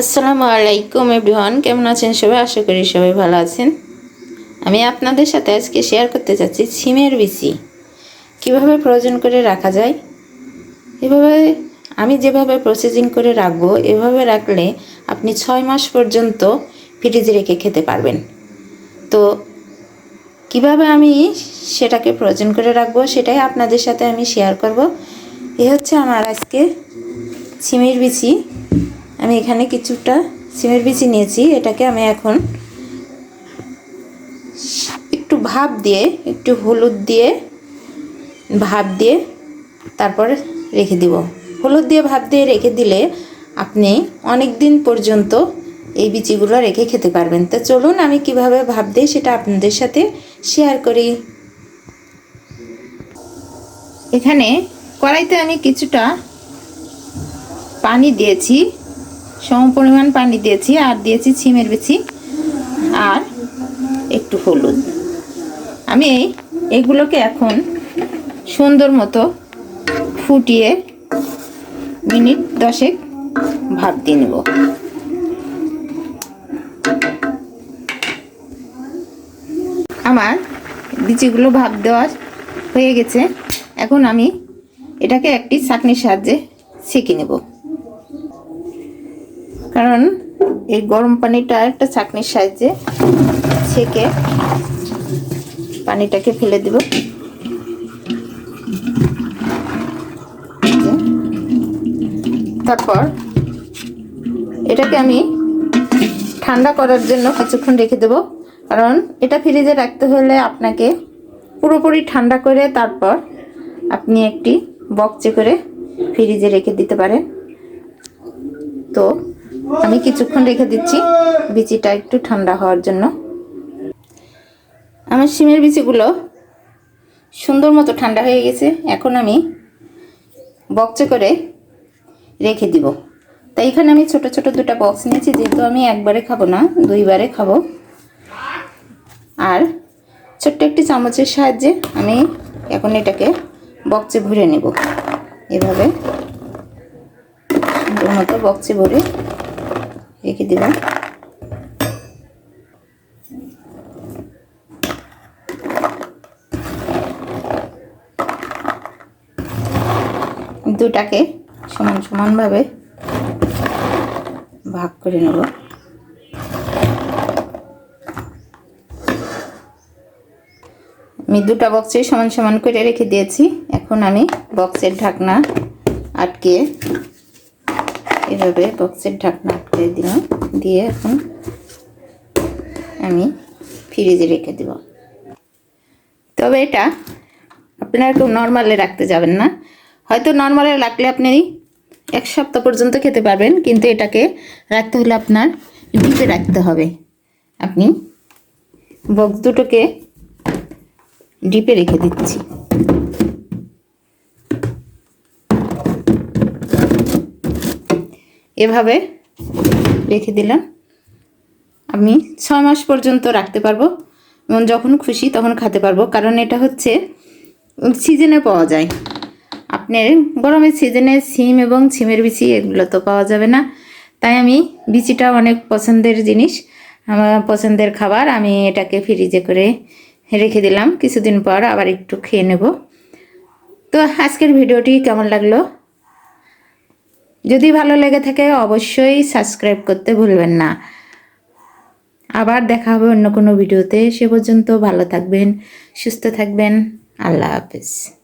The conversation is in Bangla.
আসসালামু আলাইকুম এভরিওয়ান, কেমন আছেন সবাই? আশা করি সবাই ভালো আছেন। আমি আপনাদের সাথে আজকে শেয়ার করতে চাচ্ছি সিমের বিচি। কীভাবে প্রয়োজন করে রাখা যায়? এভাবে আমি যেভাবে প্রসেসিং করে রাখব, এভাবে রাখলে আপনি ছয় মাস পর্যন্ত ফ্রিজে রেখে খেতে পারবেন। তো কীভাবে আমি সেটাকে প্রয়োজন করে রাখব, সেটাই আপনাদের সাথে আমি শেয়ার করব। এ হচ্ছে আমার আজকে সিমের বিচি। আমি এখানে কিছুটা সিমের বিচি নিয়েছি, এটাকে আমি এখন একটু ভাপ দিয়ে, একটু হলুদ দিয়ে, ভাপ দিয়ে তারপরে রেখে দিব। হলুদ দিয়ে, ভাপ দিয়ে রেখে দিলে আপনি অনেক দিন পর্যন্ত এই বিচিগুলো রেখে খেতে পারবেন। তো চলুন আমি কীভাবে ভাব দিই সেটা আপনাদের সাথে শেয়ার করি। এখানে কড়াইতে আমি কিছুটা পানি দিয়েছি। সম পরিমাণ পানি দিয়েছি, আর দিয়েছি ছিমের বিচি আর একটু হলুদ। আমি এগুলোকে এখন সুন্দর মতো ফুটিয়ে মিনিট দশেক ভাপ দিয়ে নেব। আমার বিচিগুলো ভাপ দেওয়া হয়ে গেছে। এখন আমি এটাকে একটি চাকনির সাহায্যে সেঁকে নেব। কারণ এই গরম পানিটা একটা চাকনির সাহায্যে ছেঁকে পানিটাকে ফেলে দেব। তারপর এটাকে আমি ঠান্ডা করার জন্য কিছুক্ষণ রেখে দেব। কারণ এটা ফ্রিজে রাখতে হলে আপনাকে পুরোপুরি ঠান্ডা করে তারপর আপনি একটি বক্সে করে ফ্রিজে রেখে দিতে পারেন। আমি কিছুক্ষণ রেখে দিচ্ছি। বিচিটা একটু ঠান্ডা হওয়ার জন্য। আমার সিমের বিচিগুলো সুন্দর মতো ঠান্ডা হয়ে গেছে। এখন আমি বক্সে করে রেখে দিব। তাই এখানে আমি ছোট ছোট দুটো বক্স নিয়েছি, যেহেতু আমি একবারে খাব না, দুইবারে খাব। আর ছোট্ট একটি চামচের সাহায্যে আমি এখন এটাকে বক্সে ভরে নেব। এভাবে সুন্দর মতো বক্সে ভরে রেখে দেব দুটাকে সমান সমানভাবে ভাগ করে নেব। আমি দুটা বক্সে সমান সমান করে রেখে দিয়েছি। এখন আমি বক্সের ঢাকনা আটকে এভাবে বক্সের ঢাকনা আটকে দিলাম। দিয়ে এখন আমি ফ্রিজে রেখে দেব। তবে এটা আপনারা কেউ নর্মালে রাখতে যাবেন না। হয়তো নর্মালে রাখলে আপনি এক সপ্তাহ পর্যন্ত খেতে পারবেন, কিন্তু এটাকে রাখতে হলে আপনার ডিপে রাখতে হবে। আপনি বক্স দুটোকে ডিপে রেখে দিচ্ছি। এভাবে রেখে দিলাম। আমি ছয় মাস পর্যন্ত রাখতে পারব এবং যখন খুশি তখন খেতে পারব। কারণ এটা হচ্ছে সিজনে পাওয়া যায়। আপনার গরমের সিজনে সিম এবং সিমের বিচি এগুলো তো পাওয়া যাবে না। তাই আমি বিচিটা অনেক পছন্দের জিনিস, আমার পছন্দের খাবার আমি এটাকে ফ্রিজে করে রেখে দিলাম। কিছুদিন পর আবার একটু খেয়ে নেব। তো আজকের ভিডিওটি কেমন লাগল? যদি ভালো লেগে থাকে, অবশ্যই সাবস্ক্রাইব করতে ভুলবেন না। আবার দেখা হবে অন্য কোনো ভিডিওতে। সে পর্যন্ত ভালো থাকবেন, সুস্থ থাকবেন। আল্লাহ হাফেজ।